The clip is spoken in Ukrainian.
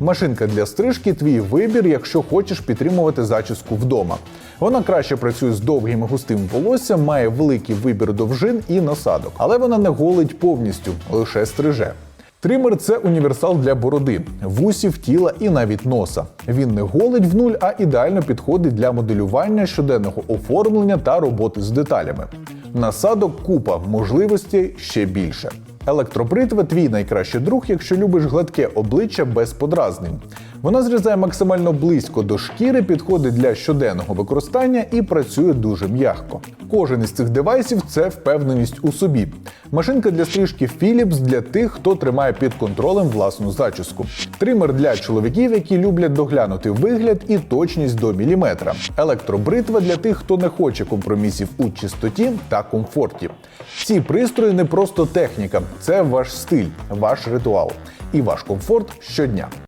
Машинка для стрижки твій вибір, якщо хочеш підтримувати зачіску вдома. Вона краще працює з довгим густим волоссям, має великий вибір довжин і насадок, але вона не голить повністю, лише стриже. Тример це універсал для бороди, вусів, тіла і навіть носа. Він не голить в нуль, а ідеально підходить для моделювання щоденного оформлення та роботи з деталями. Насадок купа, можливостей ще більше. Електробритва твій найкращий друг, якщо любиш гладке обличчя без подразнень. Вона зрізає максимально близько до шкіри, підходить для щоденного використання і працює дуже м'яко. Кожен із цих девайсів це впевненість у собі. Машинка для стрижки Philips для тих, хто тримає під контролем власну зачіску. Тример для чоловіків, які люблять доглянути вигляд і точність до міліметра. Електробритва для тих, хто не хоче компромісів у чистоті та комфорті. Ці пристрої не просто техніка, це ваш стиль, ваш ритуал і ваш комфорт щодня.